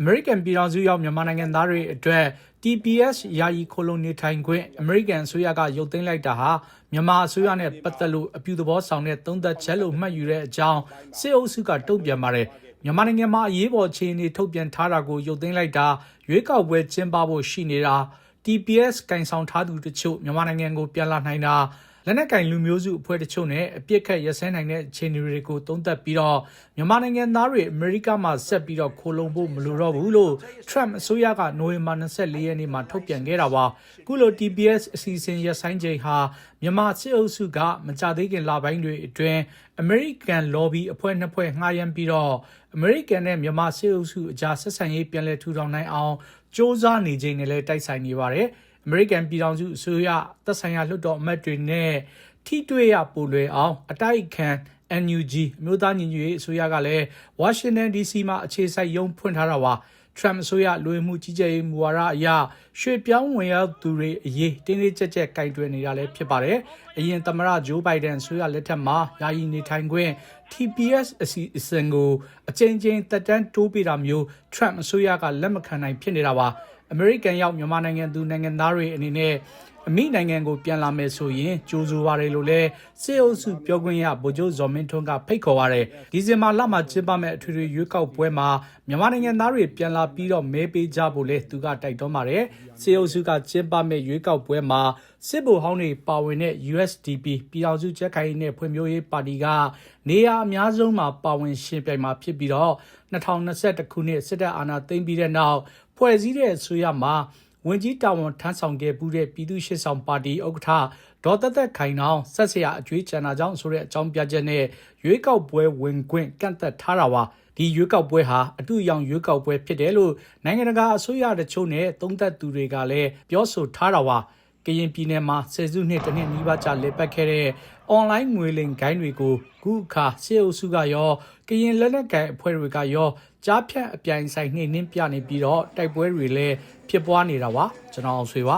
အမေရိကန်ပြည်ထောင်စုရောက်မြန်မာနိုင်ငံသားတွေအတွက် TPS ယာယီခိုလုံနေထိုင်ခွင့်အမေရိကန်အစိုးရကရုပ်သိမ်းလိုက်တာဟာမြန်မာအစိုးရနဲ့ပတ်သက်လို့အပြုသဘောဆောင်တဲ့သုံးသက်ချက်လို့မှတ်ယူတဲ့အကြောင်းစစ်အုပ်စုကတုံ့ပြန်ပါတယ်မြန်မာနိုင်ငံမှာအရေးပေါ်အခြေအနေထုတ်ပြန်ထားတာကိုရုပ်သိမ်းလိုက်တာရွေးကောက်ပွဲကျင်းပဖို့ရှိနေတာ TPS ကင်ဆောင်ထားသူတချို့မြန်မာနိုင်ငံကိုပြန်လာနိုင်တာ လက်နက်ကင်လူမျိုးစုအဖွဲ့တချို့နဲ့အပြစ်ခတ်ရစဲနိုင်တဲ့အခြေအနေတွေကိုသုံးသပ်ပြီးတော့မြန်မာနိုင်ငံသားတွေအမေရိကမှာဆက်ပြီးတော့ခိုလုံဖို့မလိုတော့ဘူးလို့ Trump အစိုးရကနိုဝင်ဘာ24ရက်နေ့မှာထုတ်ပြန်ခဲ့တာပါခုလို TPS အစီအစဉ်ရဆိုင်ချိန်ဟာမြန်မာစစ်အုပ်စုကမကြသေးခင်လပိုင်းတွေအတွင်းအမေရိကန် lobby အဖွဲ့နှစ်ဖွဲ့ငှားရမ်းပြီးတော့အမေရိကန်နဲ့မြန်မာစစ်အုပ်စုအကြားဆက်ဆံရေးပြန်လည်ထူထောင်နိုင်အောင်စ조사နေချိန်နဲ့လည်းတိုက်ဆိုင်နေပါတယ် အမေရိကန်ပြည်ထောင်စုအစိုးရသက်ဆိုင်ရာလွှတ်တော်အမတ်တွေနဲ့ထိတွေ့ရပိုလွယ်အောင်အတိုက်အခံ NUG အမျိုးသားညီညွတ်ရေးအစိုးရကလည်းဝါရှင်တန် DC မှာအခြေစိုက်ရုံးဖွင့်ထားတာပါထရမ်အစိုးရလူဝင်မှုကြီးကြပ်ရေးမူဝါဒအရရွှေပြောင်းဝင်ရောက်သူတွေအရေးတင်းတင်းကြပ်ကြပ်ကင်တွယ်နေတာလည်းဖြစ်ပါတယ်။အရင်သမ္မတဂျိုးဘိုင်ဒန်အစိုးရလက်ထက်မှာယာယီနေထိုင်ခွင့် TPS အစီအစဉ်ကိုအကြိမ်ကြိမ်တက်တန်းတိုးပေးတာမျိုးထရမ်အစိုးရကလက်မခံနိုင်ဖြစ်နေတာပါ။ အမေရိကန်ရောက်မြန်မာနိုင်ငံသူနိုင်ငံသားတွေအနေနဲ့ အမိနိုင်ငံကိုပြန်လာမယ်ဆိုရင်ကြိုးစိုးပါတယ်လို့လည်းစေအုပ်စုပြောခွင့်ရဗိုလ်ချုပ်ဇော်မင်းထွန်းကဖိတ်ခေါ်ပါတယ်ဒီဇင်ဘာလမှာကျင်းပမယ့်အထွေထွေရွေးကောက်ပွဲမှာမြန်မာနိုင်ငံသားတွေပြန်လာပြီးတော့မဲပေးကြဖို့လည်းသူကတိုက်တွန်းပါတယ်စေအုပ်စုကကျင်းပမယ့်ရွေးကောက်ပွဲမှာစစ်ဗိုလ်ဟောင်းတွေပါဝင်တဲ့ USDP ပြည်ထောင်စုကြက်ခိုင်နဲ့ဖွံ့ဖြိုးရေးပါတီကနေရာအများဆုံးမှာပါဝင်ရှင်ပြိုင်မှာဖြစ်ပြီးတော့2021ခုနှစ်စစ်တပ်အာဏာသိမ်းပြီးတဲ့နောက်ဖွဲ့စည်းတဲ့အစိုးရမှာ ဝင်ကြီးတာဝန်ထမ်းဆောင်ခဲ့မှုတဲ့ပြည်သူ့ရှေ့ဆောင်ပါတီဥက္ကဋ္ဌဒေါ်သက်သက်ခိုင်နောင်ဆက်ဆရာအကျွေးချန်နာကြောင့်ဆိုတဲ့အကြောင်းပြချက်နဲ့ရွေးကောက်ပွဲဝင်ခွင့်ကန့်သက်ထားတာပါဒီရွေးကောက်ပွဲဟာအတူရောင်ရွေးကောက်ပွဲဖြစ်တယ်လို့နိုင်ငံတကာအစိုးရတချို့နဲ့သုံးသက်သူတွေကလည်းပြောဆိုထားတာပါ ကရင်ပြည်နယ်မှာဆယ်စုနှစ်တစ်နှစ်နီးပါးကြာလည်ပတ်ခဲ့တဲ့အွန်လိုင်းငွေလိမ်ဂိုင်းတွေကိုခုအခါစေအုပ်စုကရောကရင်လက်နက်ကိုင်အဖွဲ့တွေကရောကြားဖြတ်အပြိုင်ဆိုင်နှိမ့်နှင်းပြနေပြီးတော့တိုက်ပွဲတွေလည်းဖြစ်ပွားနေတာပါကျွန်တော်အောင်ဆွေပါ